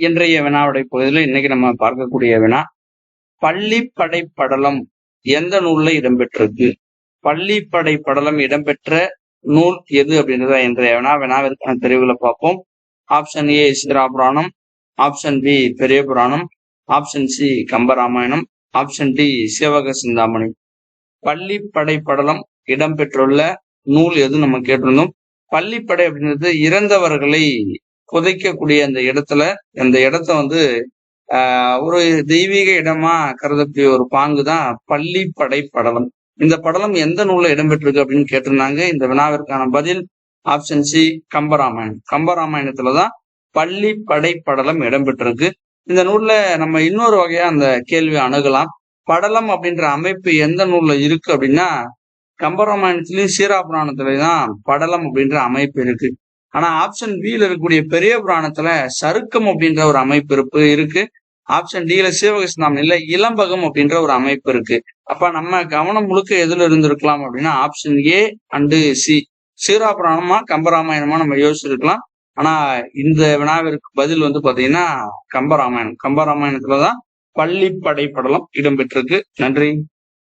இன்றைய வினாவுடைய பகுதியில் இன்னைக்கு நம்ம பார்க்கக்கூடிய வினா பள்ளிப்படை படலம் எந்த நூல்ல இடம்பெற்றிருக்கு? பள்ளிப்படை படலம் இடம்பெற்ற நூல் எது அப்படின்றத இன்றைய வினா வினாவிற்கான தெரிவுகளை பார்ப்போம். Option A Seerapuranam option B Periya Puranam option C Kambaramayanam. Option D Sivaka Chintamani. பள்ளிப்படை படலம் இடம்பெற்றுள்ள நூல் எது நம்ம கேட்டிருந்தோம்? பள்ளிப்படை அப்படின்றது இறந்தவர்களை புதைக்கக்கூடிய அந்த இடத்துல அந்த இடத்த வந்து ஆஹ் ஒரு தெய்வீக இடமா கருதக்கூடிய ஒரு பாங்கு தான் படை படலம். இந்த படலம் எந்த நூல்ல இடம்பெற்றிருக்கு அப்படின்னு கேட்டிருந்தாங்க. இந்த வினாவிற்கான பதில் ஆப்ஷன் சி கம்பராமாயணம். கம்பராமாயணத்துலதான் படை படலம் இடம்பெற்றிருக்கு. இந்த நூல்ல நம்ம இன்னொரு வகையா அந்த கேள்வி அணுகலாம். படலம் அப்படின்ற அமைப்பு எந்த நூல்ல இருக்கு அப்படின்னா கம்பராமாயணத்திலயும் சீராபுராணத்துலயும் தான் படலம் அப்படின்ற அமைப்பு இருக்கு. ஆனா ஆப்ஷன் பியில் இருக்கக்கூடிய பெரிய புராணத்துல சருக்கம் அப்படின்ற ஒரு அமைப்பு இருப்பு இருக்கு. ஆப்ஷன் டில சிவகிருஷ்ணாம் இல்ல இளம்பகம் அப்படின்ற ஒரு அமைப்பு இருக்கு. அப்ப நம்ம கவனம் முழுக்க எதுல இருந்திருக்கலாம் அப்படின்னா ஆப்ஷன் ஏ அண்டு சி சீரா புராணமா கம்பராமாயணமா நம்ம யோசிச்சிருக்கலாம். ஆனா இந்த வினாவிற்கு பதில் வந்து பாத்தீங்கன்னா கம்பராமாயணம். கம்பராமாயணத்துலதான் பள்ளி படலம் இடம்பெற்றிருக்கு. நன்றி.